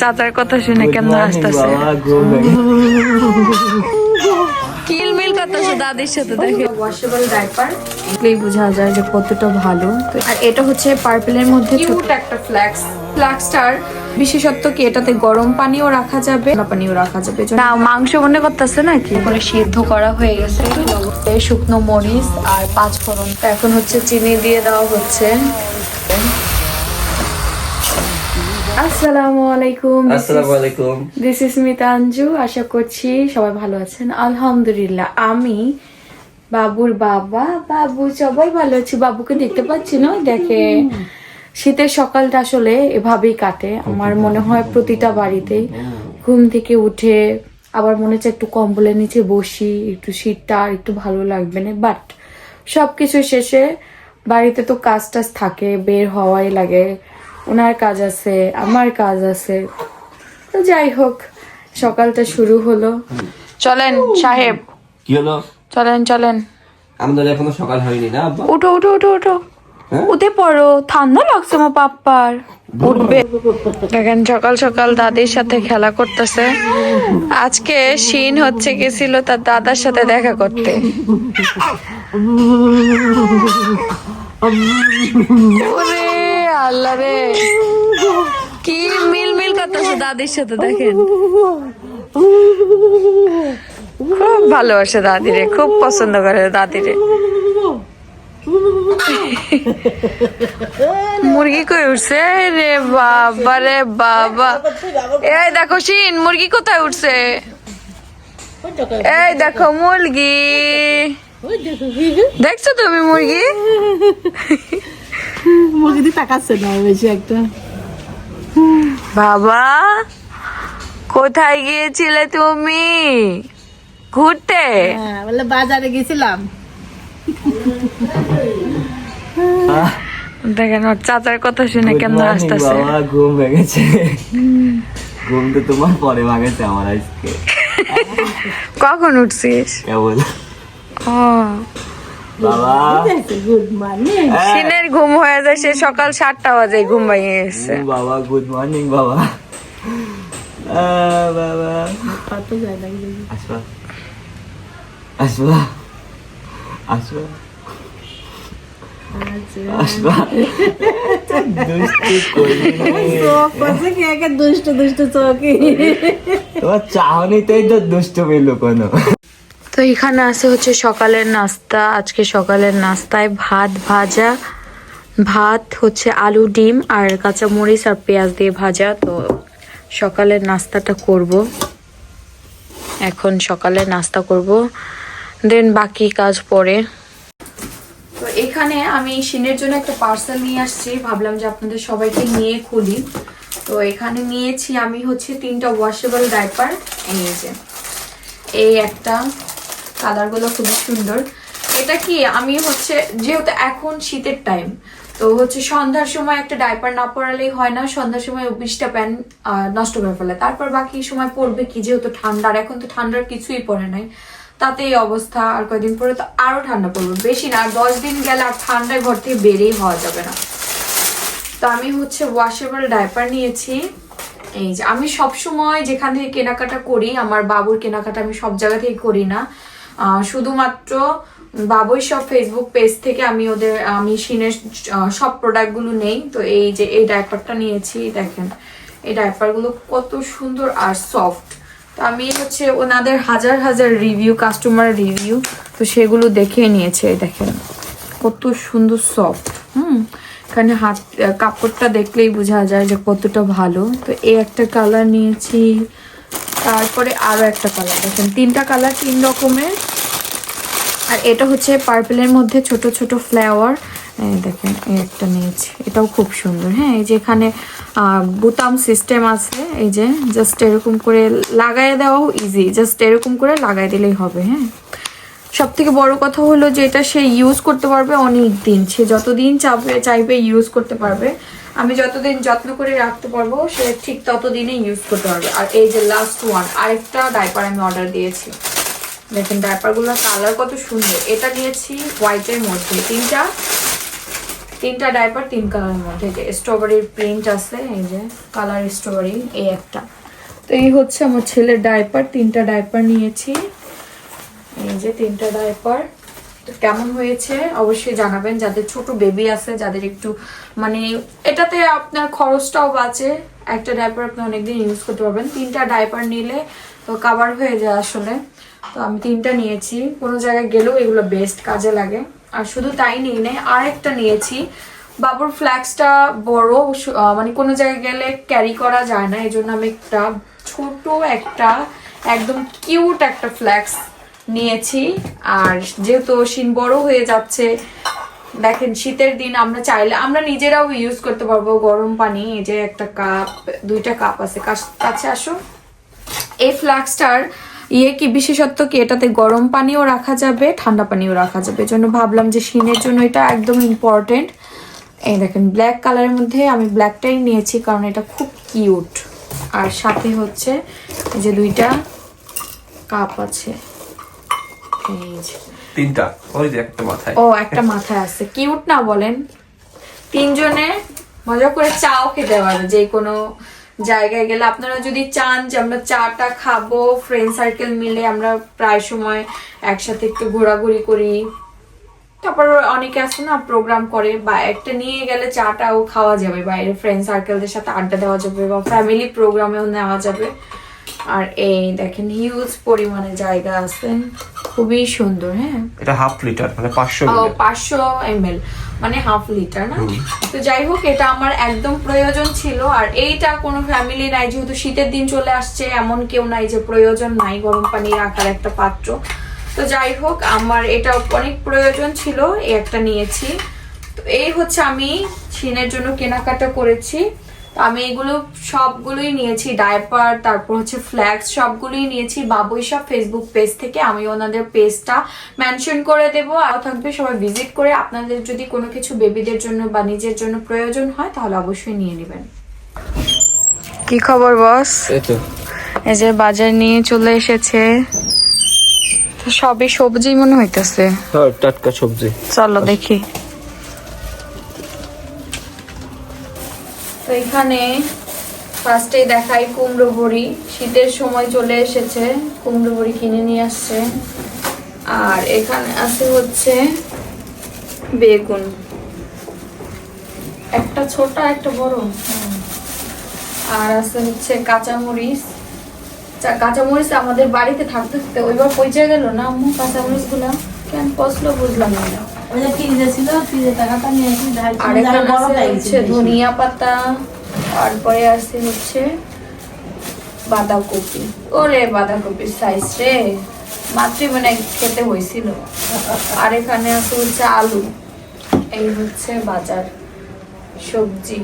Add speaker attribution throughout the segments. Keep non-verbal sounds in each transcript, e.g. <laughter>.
Speaker 1: চাচার কথা শুনে কেমন হাসতেছে? কিলমিল করতেছে দাদির সাথে দেখে ওয়াশেবল ডাইপার এগুলোই বোঝা যায় যে কতটা ভালো। আর এটা হচ্ছে পার্পেলের মধ্যে ছোট একটা ফ্ল্যাক্স ফ্ল্যাক্সটার বিশেষত্ব কি? এটাতে গরম পানিও রাখা যাবে ঠান্ডা পানিও রাখা যাবে। না মাংস মনে করতেছে নাকি? করে সিদ্ধ করা হয়ে গেছে। শুকনো মরিচ আর পাঁচ ফোড়ন। এখন হচ্ছে চিনি দিয়ে দেওয়া হচ্ছে। আসসালামু আলাইকুম।
Speaker 2: আসসালামু আলাইকুম।
Speaker 1: দিস ইস মিতাঞ্জু আশা করছি সবাই ভালো আছেন। আলহামদুলিল্লাহ আমি বাবুর বাবা। বাবু সবাই ভালো আছি। বাবুকে দেখতে পাচ্ছি না দেখে। শীতের সকালটা আসলে এভাবেই কাটে। আমার মনে হয় প্রতিটা বাড়িতেই ঘুম থেকে উঠে আবার মনে হচ্ছে একটু কম্বলের নিচে বসি একটু শীতটা আর একটু ভালো লাগবে না। বাট সবকিছু শেষে বাড়িতে তো কাজ টাজ থাকে বের হওয়াই লাগে। ওনার কাজ আছে আমার কাজ আছে। তো যাই হোক সকালটা শুরু হলো। চলেন সাহেব।
Speaker 2: কি হলো?
Speaker 1: চলেন চলেন।
Speaker 2: আমাদের এখনও সকাল হয়নি না আব্বা?
Speaker 1: উঠো উঠো উঠো উঠো।
Speaker 2: হ্যাঁ?
Speaker 1: উঠে পড়ো ঠান্ডা লাগছে আমার পাপ্পার। উঠবে। দেখেন সকাল সকাল দাদির সাথে খেলা করতেছে। আজকে শিন হচ্ছে গেছিল তার দাদার সাথে দেখা করতে। ওরে আল্লাহ রে। কি মিল মিল করতেছে দাদির সাথে, দেখেন। খুব ভালোবাসে দাদিরে, খুব পছন্দ করে দাদিরে। মুরগি কই উঠছে? রে বাবা রে বাবা। এই দেখো শিন, মুরগি কোথায় উঠছে? এই দেখো মুরগি। দেখছ তুমি মুরগি?
Speaker 3: মুরগি দিয়ে তাকাচ্ছে না বেশি একটা।
Speaker 1: বাবা কোথায় গিয়েছিলে তুমি? ঘুরতে?
Speaker 3: হ্যাঁ বলে বাজারে গেছিলাম।
Speaker 1: দেখেন ওর চাচার কথা শুনে কেমন আসতেছে।
Speaker 2: বাবা ঘুম ভেঙেছে। ঘুম তো তোমার পরে ভাঙেছে আমার আজকে।
Speaker 1: কখন উঠছিস?
Speaker 2: কেবল।
Speaker 1: ও
Speaker 2: বাবা।
Speaker 3: গুড মর্নিং
Speaker 1: সিনের ঘুম হয়ে যায় সে সকাল সাতটা বাজে ঘুম ভেঙে গেছে।
Speaker 2: বাবা গুড মর্নিং বাবা। বাবা।
Speaker 3: কত যায়
Speaker 2: আসবা। আসবা। আসবা। আসবা। দুষ্টু।
Speaker 3: চোখ
Speaker 2: তোমার চাহনিতেই তো দুষ্ট পেল কোনো
Speaker 1: তো এখানে আছে হচ্ছে সকালের নাস্তা, আজকে সকালের নাস্তায় ভাত ভাজা। ভাত হচ্ছে আলু, ডিম আর কাঁচা মরিচ আর পেঁয়াজ দিয়ে ভাজা। তো সকালের নাস্তাটা করব। এখন সকালে নাস্তা করব। দেন বাকি কাজ পরে। তো এখানে আমি সিনের জন্য একটা পার্সেল নিয়ে আসছি। ভাবলাম যে আপনাদের সবাইকে নিয়ে খুলি। তো এখানে নিয়েছি আমি হচ্ছে তিনটা ওয়াশেবল ডাইপার এই এই একটা। কালারগুলো খুবই সুন্দর। এটা কি, আমি হচ্ছে, যেহেতু এখন শীতের টাইম তো হচ্ছে সন্ধ্যার সময় একটা ডাইপার না পরালেই হয় না, সন্ধ্যার সময় বিশটা প্যান্ট নষ্ট করে ফেলে। তারপর বাকি সময় পরবে কি, যেহেতু ঠান্ডার এখন তো ঠান্ডার কিছুই পড়ে নাই। তাতে এই অবস্থা আর কয়দিন পরে তো আরও ঠান্ডা পড়বে। বেশি না, আর দশ দিন গেলে আর ঠান্ডায় ঘর থেকে বেরিয়ে হওয়া যাবে না। তো আমি হচ্ছে ওয়াশেবল ডাইপার নিয়েছি। এই যে, আমি সবসময় যেখান থেকে কেনাকাটা করি, আমার বাবুর কেনাকাটা আমি সব জায়গা থেকে করি না। শুধুমাত্র বাবুই সব ফেসবুক পেজ থেকে আমি ওদের, আমি সিনের সব প্রোডাক্টগুলো নেই। তো এই যে এই ডাইপারটা নিয়েছি, দেখেন, এই ডাইপারগুলো কত সুন্দর আর সফট তো আমি হচ্ছে ওনাদের হাজার হাজার রিভিউ কাস্টমার রিভিউ তো সেগুলো দেখে নিয়েছে দেখেন। কত সুন্দর সফট হুম, এখানে হাত, কাপড়টা দেখলেই বোঝা যায় যে কতটা ভালো। তো এই একটা কালার নিয়েছি তারপরে আরও একটা কালার দেখেন, তিনটা কালার তিন রকমের। আর এটা হচ্ছে পার্পেলের মধ্যে ছোট ছোট ফ্লাওয়ার দেখেন, এই একটা নিয়েছি, এটাও খুব সুন্দর হ্যাঁ এই যে এখানে বোতাম সিস্টেম আছে, এই যে জাস্ট এরকম করে লাগাই দেওয়াও ইজি জাস্ট এরকম করে লাগাই দিলেই হবে হ্যাঁ। সব থেকে বড় কথা হলো যে এটা সে ইউজ করতে পারবে অনেক দিন সে যতদিন চাবে, চাইবে ইউজ করতে পারবে। আমি যতদিন যত্ন করে রাখতে পারব, সে ঠিক ততদিনে ইউজ করতে পারবে। আর এই যে লাস্ট ওয়ান আরেকটা ডাইপার আমি অর্ডার দিয়েছি। দেখেন ডাইপারগুলোর কালার কত সুন্দর। এটা নিয়েছি হোয়াইটের মধ্যে। তিনটা তিনটা ডাইপার তিন কালারের মধ্যে। যে স্ট্রবেরির প্রিন্ট আছে, এই যে কালার স্ট্রবেরি এই একটা। তো এই হচ্ছে আমার ছেলের ডাইপার তিনটা ডাইপার নিয়েছি। এই যে তিনটা ডাইপার তো কেমন হয়েছে, অবশ্যই জানাবেন। যাদের ছোট বেবি আছে, যাদের একটু মানে এটাতে আপনার খরচটাও বাঁচে। একটা ডাইপার আপনি অনেকদিন ইউজ করতে পারবেন। তিনটা ডাইপার নিলে তো কাভার হয়ে যায় আসলে। তো আমি তিনটা নিয়েছি। কোনো জায়গায় গেলেও এগুলো বেস্ট কাজে লাগে। আর শুধু তাই নিই নাই আর একটা নিয়েছি। বাবুর ফ্ল্যাক্সটা বড় মানে কোনো জায়গায় গেলে ক্যারি করা যায় না। এই জন্য আমি একটা ছোট একটা, একদম কিউট একটা ফ্ল্যাক্স নিয়েছি। আর যেহেতু শিন বড় হয়ে যাচ্ছে, দেখেন শীতের দিন আমরা চাইলে আমরা নিজেরাও ইউজ করতে পারব গরম পানি। এই যে একটা কাপ দুইটা কাপ আছে। কাছ- আসো। এই ফ্লাক্সটার ইয়ে কি বিশেষত্ব কি? এটাতে গরম পানিও রাখা যাবে, ঠান্ডা পানিও রাখা যাবে। জন্য ভাবলাম যে শিনের জন্য এটা একদম ইম্পর্টেন্ট এই দেখেন ব্ল্যাক কালারের মধ্যে আমি ব্ল্যাকটাই নিয়েছি কারণ এটা খুব কিউট আর সাথে হচ্ছে যে দুইটা কাপ আছে।
Speaker 4: তিনটা। ওই যে একটা মাথায়।
Speaker 1: ও একটা মাথায় আছে। কিউট না বলেন? তিনজনে মজা করে চাও খেতে যে কোনো জায়গায় গেলে আপনারা যদি চান যে আমরা চাটা খাব ফ্রেন্ড সার্কেল মিলে আমরা প্রায় সময় একসাথে একটু ঘোরাঘুরি করি। তারপর অনেকে আছে না প্রোগ্রাম করে বা একটা নিয়ে গেলে চাটাও খাওয়া যাবে। বাইরে ফ্রেন্ড সার্কেলদের সাথে আড্ডা দেওয়া যাবে বা ফ্যামিলি প্রোগ্রামেও নেওয়া যাবে। আর এই দেখেন হিউজ পরিমাণে জায়গা আছে খুবই সুন্দর হ্যাঁ।
Speaker 4: এটা হাফ লিটার মানে পাঁচশো
Speaker 1: মানে হাফ লিটার না? তো যাই হোক এটা আমার একদম প্রয়োজন ছিল আর এইটা কোনো ফ্যামিলি নাই যেহেতু শীতের দিন চলে আসছে এমন কেউ নাই যে প্রয়োজন নাই গরম পানি রাখার একটা পাত্র। তো যাই হোক আমার এটা অনেক প্রয়োজন ছিল এই একটা নিয়েছি। তো এই হচ্ছে আমি ছিনের জন্য কেনাকাটা করেছি। আমি এগুলো সবগুলোই নিয়েছি ডায়পার তারপর হচ্ছে ফ্ল্যাক্স সবগুলোই নিয়েছি। বাবুই সব ফেসবুক পেজ থেকে আমি ওনাদের পেজটা মেনশন করে দেব। আর থাকবে সবাই ভিজিট করে আপনাদের যদি কোনো কিছু বেবিদের জন্য বা নিজের জন্য প্রয়োজন হয় তাহলে অবশ্যই নিয়ে নেবেন। কি খবর বস
Speaker 4: এই
Speaker 1: এই যে বাজার নিয়ে চলে এসেছে। সবই সবজি মনে হইতেছে?
Speaker 4: হ্যাঁ টাটকা সবজি।
Speaker 1: চলো দেখি। তো এখানে ফার্স্টে দেখাই কুমড়ো বড়ি শীতের সময় চলে এসেছে, কুমড়ো বড়ি কিনে নিয়ে আসছে। আর এখানে আছে হচ্ছে বেগুন। একটা ছোট, একটা বড়। আর আছে হচ্ছে কাঁচামরিচ। কাঁচামরিচ আমাদের বাড়িতে থাকতে থাকতে ওইবার পচে গেল না আম্মু? কাঁচামরিচগুলা কেন পচলো বুঝলাম না।
Speaker 3: ওই যে ফ্রিজে ছিল ফ্রিজে টাকাটা নিয়ে আসি ঢাল
Speaker 1: আর
Speaker 3: ছিল,
Speaker 1: এখানে
Speaker 3: গরম
Speaker 1: আছে হচ্ছে
Speaker 3: গেছে
Speaker 1: ধনিয়া পাতা তারপরে আছে হচ্ছে বাঁধাকপি। ওরে বাঁধাকপির সাইজ রে মাত্রই মানে খেতে হয়েছিল। আর এখানে আছে হচ্ছে আলু এই হচ্ছে বাজার সবজি।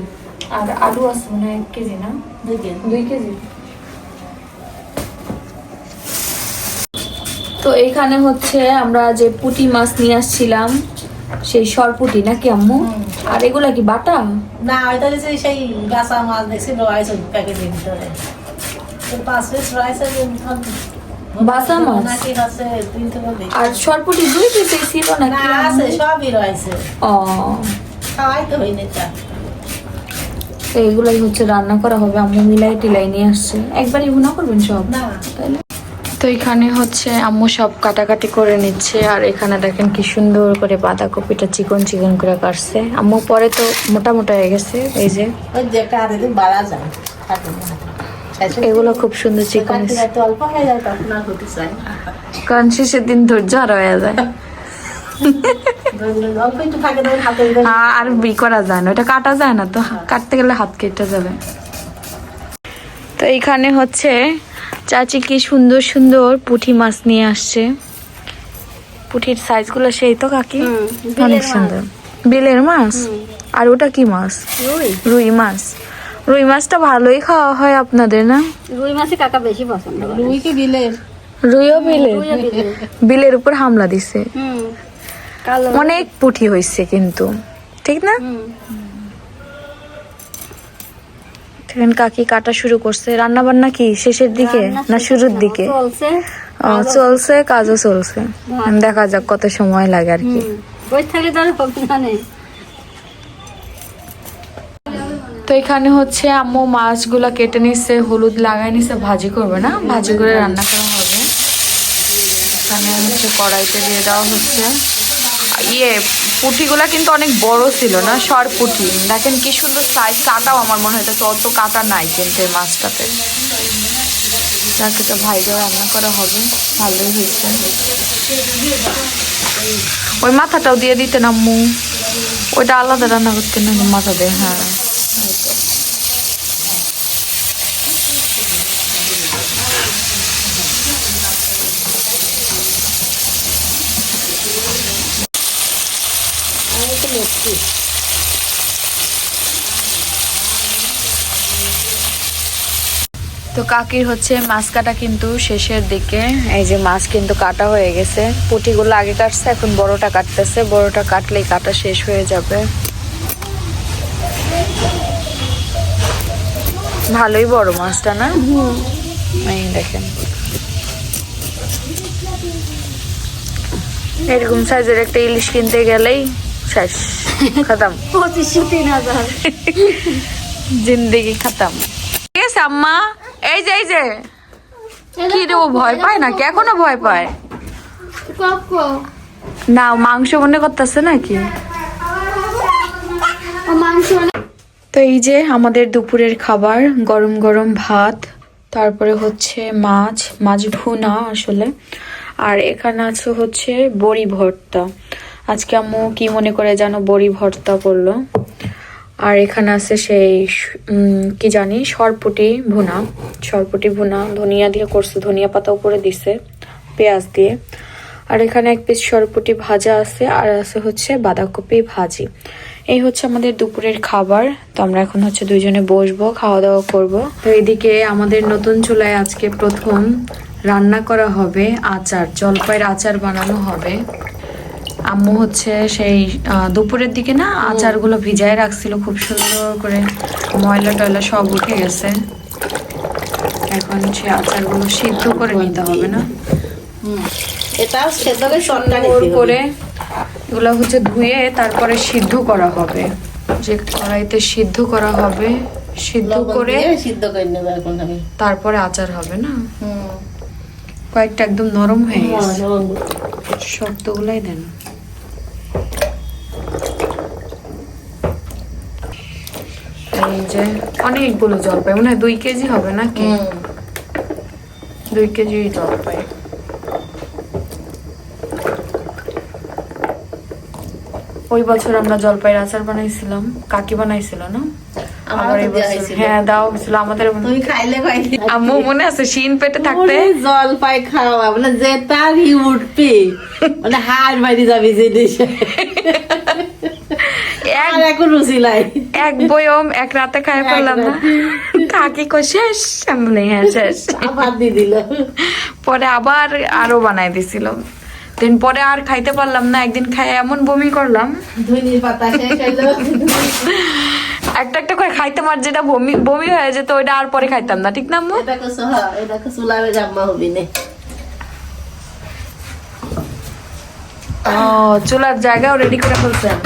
Speaker 1: আর আলু আছে মানে এক কেজি না?
Speaker 3: দেখেন
Speaker 1: দুই কেজি। তো এখানে হচ্ছে আমরা যে পুঁটি মাছ নিয়ে আসছিলাম সেই সরপুটি নাকি আম্মু? আর এগুলা কি বাটা?
Speaker 3: না ওইটা হচ্ছে সেই গাছা মাছ দেখছি রয়েছে প্যাকেটের ভিতরে। পাঁচ পিস
Speaker 1: বাসা মাছ? আর সরপুটি দুই ছিল
Speaker 3: না আছে সবই রয়েছে
Speaker 1: ও।
Speaker 3: খাওয়াই তো তা
Speaker 1: তো এগুলাই হচ্ছে রান্না করা হবে আম্মু মিলাই টিলাই নিয়ে আসছে। একবারই ভুনা করবেন সব?
Speaker 3: না।
Speaker 1: তো এখানে হচ্ছে আম্মু সব কাটাকাটি করে নিচ্ছে আর এখানে দেখেন কি সুন্দর করে বাঁধাকপিটা চিকন চিকন করে কাটছে। আম্মু পরে তো মোটা মোটা হয়ে গেছে এই যে।
Speaker 3: শেষে
Speaker 1: এগুলো খুব সুন্দর চিকন।
Speaker 3: হয়ে।
Speaker 1: কারণ শেষের দিন ধৈর্য আর হয়ে যায়। আ- আর বি করা যায় না ওটা কাটা যায় না তো। কাটতে গেলে হাত কেটে যাবে। তো এইখানে হচ্ছে চাচি কি সুন্দর সুন্দর পুঁটি মাছ নিয়ে আসছে। পুঁটির সাইজগুলো সেই তো কাকি? অনেক সুন্দর। বিলের মাছ? আর ওটা কি মাছ? রুই। মাছ। রুই মাছটা ভালোই খাওয়া হয় আপনাদের না?
Speaker 5: রুই মাছে কাকা বেশি পছন্দ
Speaker 3: রুই কি বিলের?
Speaker 1: রুইও বিলের?
Speaker 5: বিলের।
Speaker 1: বিলের উপর হামলা দিছে। অনেক পুঁটি হয়েছে কিন্তু। ঠিক না? এখন কাকি কাটা শুরু করছে। রান্না বান্না কি? শেষের দিকে না শুরুর দিকে?
Speaker 5: চলছে।
Speaker 1: কাজও চলছে দেখা যাক কত সময় লাগে আর কি।
Speaker 5: তো
Speaker 1: এখানে হচ্ছে আম্মু মাছগুলো কেটে নিচ্ছে হলুদ লাগাই নিচ্ছে ভাজি করবে না? ভাজি করে রান্না করা হবে। এখানে হচ্ছে কড়াইতে দিয়ে দেওয়া হচ্ছে। ইয়ে পুঁটিগুলা কিন্তু অনেক বড় ছিল না, সর পুঁটি দেখেন কি সুন্দর সাইজ কাটাও আমার মনে হইতেছে অত কাটা নাই কিন্তু এই মাছটাতে। তো ভাইকে রান্না করা হবে, ভালোই হয়েছে। ওই মাথাটাও দিয়ে দিতেন আম্মু। ওইটা আলাদা রান্না করতেন মাথা দেয় হ্যাঁ। তো কাকির হচ্ছে মাছ কাটা কিন্তু শেষের দিকে। এই যে মাছ কিন্তু কাটা হয়ে গেছে। পুটিগুলো আগে কাটছে, এখন বড়টা কাটতেছে। বড়টা কাটলেই কাটা শেষ হয়ে যাবে। ভালোই বড় মাছটা, না? এই দেখেন। এরকম সাইজের একটা ইলিশ কিনতে গেলেই শেষ। খতম।
Speaker 5: পঁচিশশো তিন হাজার
Speaker 1: জিন্দেগি খতম। ঠিক আছে, আম্মা। এই যে এই যে। কি রে, ও ভয় পায় নাকি? এখনও ভয় পায়? না মাংস মনে করতেছে নাকি? তো এই যে আমাদের দুপুরের খাবার, গরম গরম ভাত, তারপরে হচ্ছে মাছ মাছ ভুনা আসলে। আর এখানে আছে হচ্ছে বড়ি ভর্তা। আজকে আম্মু কি মনে করে যেন বড়ি ভর্তা করল? আর এখানে আছে সেই কি জানি, সরপুটি ভুনা। সরপুটি ভুনা, ধনিয়া দিয়ে করছে, ধনিয়া পাতা উপরে দিছে, পেঁয়াজ দিয়ে। আর এখানে এক পিস সরপুটি ভাজা আছে, আর আছে হচ্ছে বাঁধাকপি ভাজি। এই হচ্ছে আমাদের দুপুরের খাবার। তো আমরা এখন হচ্ছে দুইজনে বসবো খাওয়া দাওয়া করব। তো এদিকে আমাদের নতুন চুলায় আজকে প্রথম রান্না করা হবে আচার, জলপাইয়ের আচার বানানো হবে। আম্মু হচ্ছে সেই দুপুরের দিকে না আচারগুলো ভিজায় রাখছিল খুব সুন্দর করে। ময়লা টয়লা সব উঠে গেছে। এখন সে আচারগুলো সিদ্ধ করে নিতে হবে না।
Speaker 3: সেদ্ধ করে
Speaker 1: এগুলো হচ্ছে ধুয়ে তারপরে সিদ্ধ করা হবে। যে কড়াইতে সিদ্ধ করা হবে সিদ্ধ করে
Speaker 3: সিদ্ধ করে নেবে এখন আমি।
Speaker 1: তারপরে আচার হবে না? কয়েকটা একদম নরম হয়ে
Speaker 3: হ্যাঁ,
Speaker 1: গেছে।
Speaker 3: লবঙ্গ।
Speaker 1: শক্তগুলাই দেন। এই যে অনেকগুলো জলপাই মনে হয় দুই কেজি হবে নাকি? দুই কেজি জলপাই ওই বছর আমরা জলপাইয়ের আচার বানাইছিলাম। কাকি বানাইছিল না? আবার এই বছর হ্যাঁ দেওয়া হয়েছিল। আমাদের
Speaker 3: তুমি খাইলে খাইলে
Speaker 1: আম্মু মনে আছে শিন পেটে থাকতে?
Speaker 3: ওরে জল পাই খাওয়া। মানে যে তারই উঠবে মানে হাড় বাড়ি যাবে জিনিস
Speaker 1: এক
Speaker 3: রুচি
Speaker 1: এক বয়ম এক রাতে খাই ফেললাম না। কাকি কো শেষ বলি, হ্যাঁ শেষ।
Speaker 3: আবার দিয়ে দিল।
Speaker 1: পরে আবার আরও বানাই দিছিল। দিন পরে আর খাইতে পারলাম না একদিন খাই এমন বমি করলাম। একটা একটা করে খাইতে মার যেটা বমি বমি হয়ে যেত ওইটা আর পরে খাইতাম না ঠিক না আম্মু?
Speaker 3: হ্যাঁ
Speaker 1: ও চুলার জায়গাও রেডি করে ফেলছেন।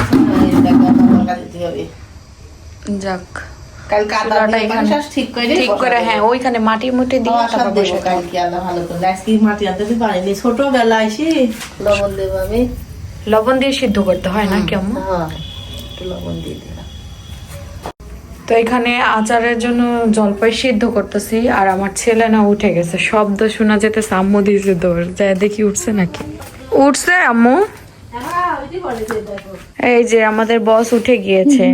Speaker 3: এটা দিতে হবে।
Speaker 1: যাক।
Speaker 3: কালকে আদা
Speaker 1: চুলাটা
Speaker 3: দিয়ে
Speaker 1: এখানে
Speaker 3: মানুষ ঠিক করে
Speaker 1: হ্যাঁ ওইখানে মাটি মুটি দিয়ে
Speaker 3: দিয়ে
Speaker 1: তারপর বসে খাই।
Speaker 3: কালকে আদা ভালো করে। আজকে মাটি আনতে পারিনি ছোটবেলায় এসে লবণ দেবো আমি।
Speaker 1: লবণ দিয়ে সিদ্ধ করতে হয় না কেমন?
Speaker 3: হ্যাঁ লবণ দিয়ে দিলাম।
Speaker 1: তো এখানে আচারের জন্য জলপাই সিদ্ধ করতেছি আর আমার ছেলে না উঠে গেছে। শব্দ শোনা যেতে আম্মু দিয়েছে দৌড় যায় দেখি উঠছে নাকি? উঠছে আম্মু। এই যে আমাদের বস উঠে গিয়েছে।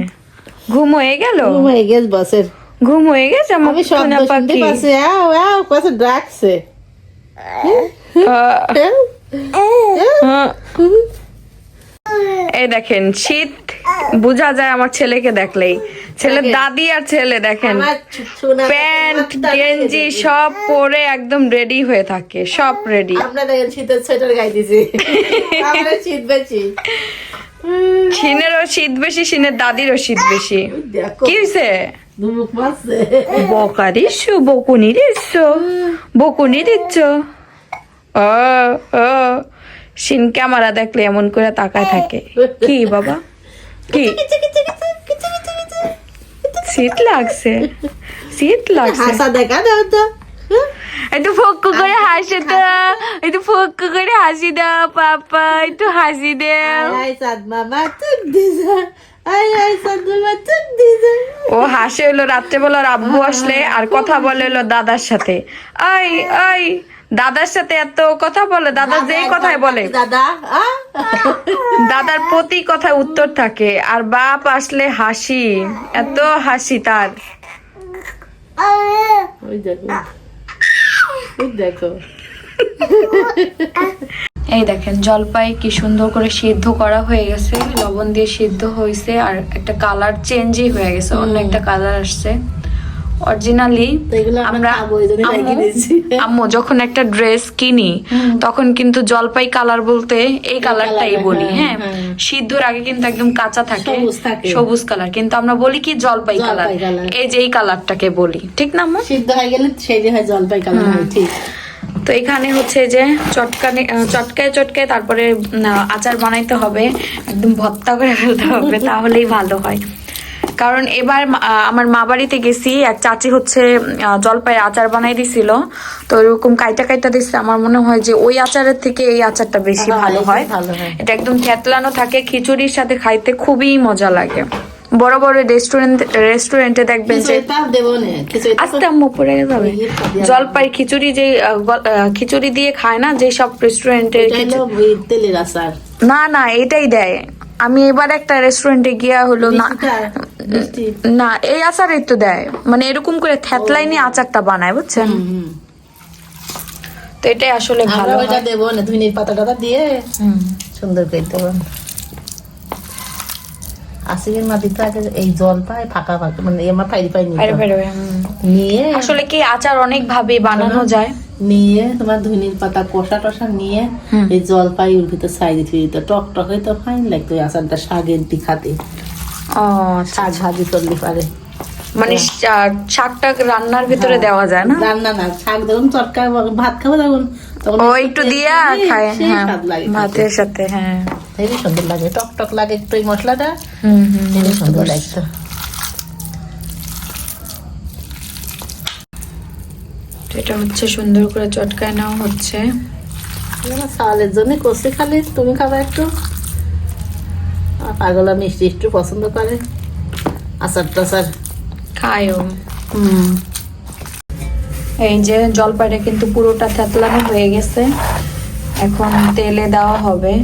Speaker 1: ঘুম হয়ে গেল?
Speaker 3: হয়ে গেছে বসের
Speaker 1: ঘুম হয়ে গেছে আমার
Speaker 3: আমি শব্দ
Speaker 1: সোনা
Speaker 3: শুনতে পাচ্ছি আও আও কত ডাকছে।
Speaker 1: হ্যাঁ। এই দেখেন শীত বোঝা যায় আমার ছেলেকে দেখলেই। ছেলে দাদি আর ছেলে দেখেন প্যান্ট গেঞ্জি সব পরে একদম রেডি হয়ে থাকে সব রেডি
Speaker 3: শীতের সোয়েটার দিছি <laughs> শীত বেশি।
Speaker 1: সিনেরও শীত বেশি সিনের দাদিরও শীত বেশি। কি হয়েছে বকা দিচ্ছ বকুনি দিচ্ছ বকুনি দিচ্ছ। ও ও সিন ক্যামেরা দেখলে এমন করে তাকায় থাকে। কি বাবা? কি? শীত লাগছে। শীত লাগছে।
Speaker 3: হাসা দেখা দাও তো।
Speaker 1: একটু ফক্কু করে হাসে তো। একটু ফক্কু করে হাসি দাও পাপা। একটু হাসি দাও।
Speaker 3: মামা আই আই
Speaker 1: ও হাসে হলো রাত্রেবেলা আব্বু আসলে আর কথা বলে হলো দাদার সাথে। ওই ওই দাদার সাথে এত কথা বলে দাদা যেই কথাই বলে।
Speaker 3: দাদা
Speaker 1: দাদার প্রতি কথায় উত্তর থাকে আর বাপ আসলে হাসি এত হাসি তার।
Speaker 3: দেখো। দেখো।
Speaker 1: এই দেখেন জলপাই কি সুন্দর করে সিদ্ধ করা হয়ে গেছে। লবণ দিয়ে সিদ্ধ হয়েছে আর একটা কালার চেঞ্জই হয়ে গেছে অন্য একটা কালার আসছে। অরিজিনালি
Speaker 3: আমরা।
Speaker 1: আম্মু যখন একটা ড্রেস কিনি তখন কিন্তু জলপাই কালার বলতে এই কালারটাই বলি
Speaker 3: হ্যাঁ,
Speaker 1: হ্যাঁ।
Speaker 3: হ্যাঁ।
Speaker 1: সিদ্ধর আগে কিন্তু একদম কাঁচা থাকে
Speaker 3: সবুজ
Speaker 1: কালার কিন্তু আমরা বলি কি জলপাই কালার। এই যে এই কালারটাকে বলি ঠিক না আম্মু?
Speaker 3: সিদ্ধ হয়ে গেলে সেই যে হয় জলপাই কালার ঠিক।
Speaker 1: তো এখানে হচ্ছে যে চটকানে চটকায় চটকায় তারপরে আচার বানাইতে হবে একদম ভত্তা করে ফেলতে হবে তাহলেই ভালো হয়। কারণ এবার আমার মা বাড়িতে গেছি এক চাচি হচ্ছে জলপাইয়ের আচার বানাই দিছিল। তো ওরকম কাইটা কাইটা দিচ্ছে আমার মনে হয় যে ওই আচারের থেকে এই আচারটা বেশি ভালো হয়। এটা একদম থেতলানো থাকে খিচুড়ির সাথে খাইতে খুবই মজা লাগে। বড় বড় রেস্টুরেন্ট রেস্টুরেন্টে দেখবেন যে আস্তে আম্মু পড়ে যাবে। জলপাই খিচুড়ি যে খিচুড়ি দিয়ে খায় না যে সব রেস্টুরেন্টে না না এটাই দেয়। আমি এবার একটা রেস্টুরেন্টে গিয়া হলো না না এই আচারই তো দেয়। মানে এরকম করে থেতলাই নিয়ে আচারটা বানায় বুঝছেন। তো এটাই আসলে ভালো
Speaker 3: ওইটা দেবো না ধুনির পাতা টাতা দিয়ে। সুন্দর করে দেবো। আসিকের মাটিতে আগে এই জল পায় ফাঁকা ফাঁকা মানে আমার ফাইরি পাই। নিয়ে
Speaker 1: আসলে কি আচার অনেক ভাবে বানানো যায়?
Speaker 3: নিয়ে তোমার ধনির পাতা কষা টষা নিয়ে এই জল পাই ওর ভিতর সাইডে থুয়ে দিতে টক টক হইতো ফাইন লাগতো আচারটা শাকের দি খাতে
Speaker 1: ও
Speaker 3: শাক ভাজি করলে পারে।
Speaker 1: মানে শাকটা রান্নার ভিতরে দেওয়া যায় না?
Speaker 3: রান্না না শাক যখন চটকা ভাত খাব তখন
Speaker 1: ও একটু দিয়া খায় হ্যাঁ। ভাতের সাথে হ্যাঁ।
Speaker 3: হেবি সুন্দর লাগে টক টক লাগে একটু এই মশলাটা
Speaker 1: হুম হুম।
Speaker 3: হেবি সুন্দর লাগতো
Speaker 1: তো এটা হচ্ছে সুন্দর করে চটকায় নেওয়া হচ্ছে।
Speaker 3: সালের জন্য কষে খালি তুমি খাবা একটু। আর পাগলা মিষ্টি একটু পছন্দ করে। আচার টাচার
Speaker 1: খায়ও।
Speaker 3: হুম।
Speaker 1: এই যে জলপাইটা কিন্তু পুরোটা থেতলানো হয়ে গেছে। এখন তেলে দেওয়া হবে।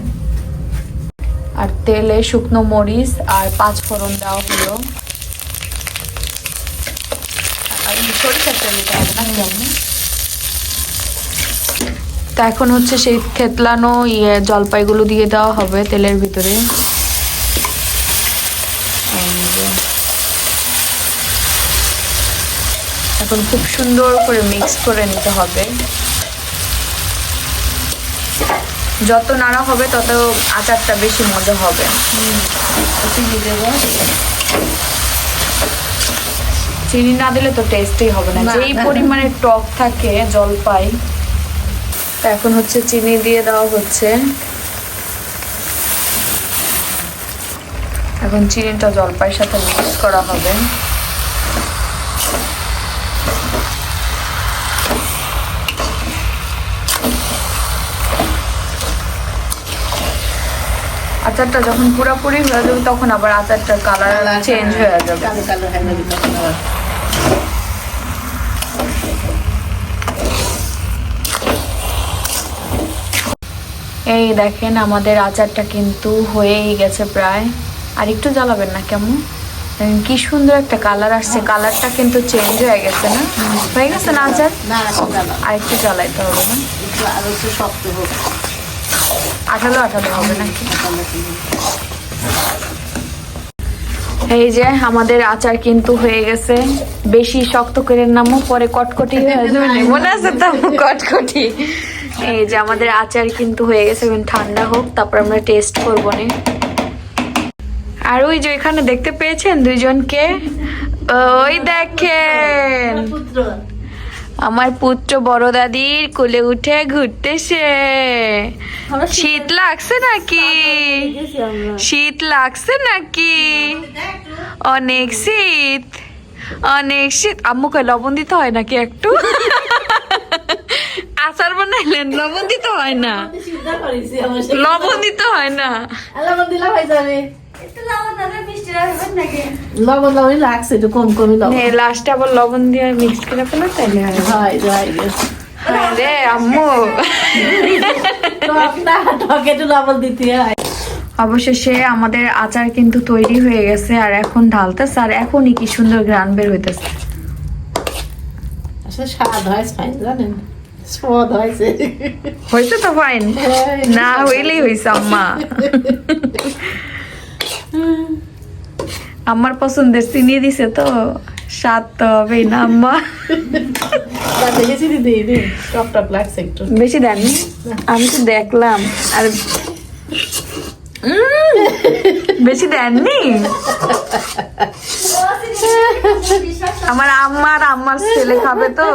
Speaker 1: আর তেলে শুকনো মরিচ আর পাঁচ ফোড়ন দেওয়া হলো। তা এখন হচ্ছে সেই থেতলানো ইয়ে জলপাইগুলো দিয়ে দেওয়া হবে তেলের ভিতরে এই যে। এখন খুব সুন্দর করে মিক্স করে নিতে হবে। যত নাড়া হবে তত আচারটা বেশি মজা হবে।
Speaker 3: চিনি
Speaker 1: না দিলে তো টেস্টই হবে না। যেই। পরিমাণে টক থাকে জলপাই এখন হচ্ছে চিনি দিয়ে দেওয়া হচ্ছে। এখন চিনিটা জলপাইয়ের সাথে মিক্স করা হবে। আচারটা যখন পুরোপুরি হয়ে যাবে তখন আবার আচারটার কালার চেঞ্জ হয়ে যাবে।
Speaker 3: কালো কালো হয়ে যাবে তখন আবার।
Speaker 1: এই দেখেন আমাদের আচারটা কিন্তু হয়েই গেছে প্রায়। আর একটু জ্বালাবেন না কেমন? কি সুন্দর একটা কালার আসছে। কালারটা কিন্তু চেঞ্জ হয়ে গেছে না? হয়ে গেছে না আচার?
Speaker 3: না
Speaker 1: আর একটু জ্বালাইতে হবে না?
Speaker 3: আরও একটু শক্ত হোক।
Speaker 1: আঠালো আঠালো হবে এই যে আমাদের আচার কিন্তু হয়ে গেছে। বেশি শক্ত করে নামও পরে কটকটি। মনে আছে তো? কটকটি। এই যে আমাদের আচার কিন্তু হয়ে গেছে ঠান্ডা হোক, তারপর আমরা টেস্ট করব নি। আর ওই যে এখানে দেখতে পেয়েছেন দুইজনকে? ওই দেখেন। আমার পুত্র বড় দাদির কোলে উঠে ঘুরতেছে। শীত লাগছে নাকি? শীত লাগছে নাকি? অনেক শীত। অনেক শীত। আম্মু কয় লবণ দিতে হয় নাকি একটু? <laughs> আচার বানাইলেন লবণ দিতে হয় না। লবণ দিতে হয় না।
Speaker 3: লবণ দিলে হয়ে যাবে।
Speaker 5: লবণ
Speaker 3: লবণ লবণই লাগছে একটু কম কমই লবণ।
Speaker 1: লাস্টে আবার লবণ দিয়ে মিক্স করে ফেলো তাইলে হয়।
Speaker 3: হয় হয়
Speaker 1: হায় রে আম্মু।
Speaker 3: টক একটু লবণ দিতে হয়।
Speaker 1: অবশেষে আমাদের আচার কিন্তু তৈরি হয়ে গেছে আর এখন ঢালতেছে আর এখনই কি সুন্দর গ্রান বের হইতেছে।
Speaker 3: আসলে স্বাদ হয় ফাইন জানেন? স্বাদ হয়েছে।
Speaker 1: হয়েছে তো ফাইন না হইলেই হয়েছে আম্মা। <laughs> আমার পছন্দের চিনি দিছে তো স্বাদ তো হবেই না আম্মা। বেশি দেননি আমি তো দেখলাম আর বেশি দেননি? আমার আম্মা আর আম্মার ছেলে খাবে তো।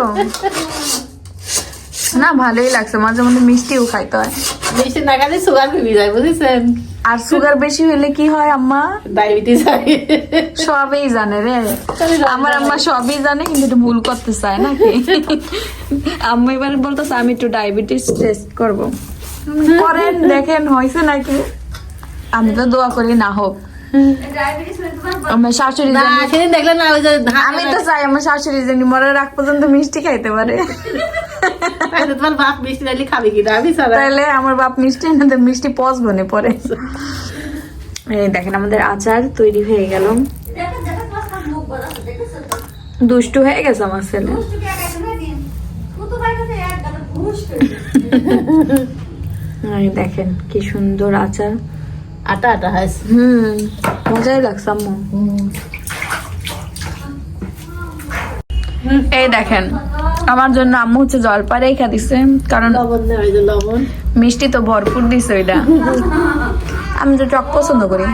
Speaker 1: না ভালোই লাগছে। মাঝে মধ্যে মিষ্টিও খাইতে হয়।
Speaker 3: মিষ্টি না খালে সুগার কমে যায় বুঝেছেন?
Speaker 1: আর সুগার বেশি হলে কি হয় আম্মা?
Speaker 3: ডায়াবেটিস হয়।
Speaker 1: সবই জানে রে। আমার আম্মা সবই জানে কিন্তু একটু ভুল করতে চায় নাকি? আম্মা এবার বলতেছে আমি একটু ডায়াবেটিস টেস্ট করব। করেন দেখেন হয়েছে নাকি? আমি তো দোয়া করি না হোক। আমার শাশুড়ি
Speaker 3: না দেখলে না
Speaker 1: আমি তো চাই আমার শাশুড়ি জানি মরার রাখ পর্যন্ত মিষ্টি খাইতে পারে।
Speaker 3: তোমার বাপ মিষ্টি ডালি খাবে কিনা আমি ছাড়া।
Speaker 1: তাহলে আমার বাপ মিষ্টি না মিষ্টি পরে। এই দেখেন আমাদের আচার তৈরি হয়ে গেল। দুষ্টু হয়ে গেছে আমার ছেলে। দেখেন কি সুন্দর আচার।
Speaker 3: আটা আটা হয়েছে।
Speaker 1: হুম মজাই লাগছে আম্মু। এই দেখেন আমার জন্য আম্মু হচ্ছে জলপা রেখা দিছে কারণ মিষ্টি তো ভরপুর দিছে ওইটা। আমি তো টক পছন্দ করি।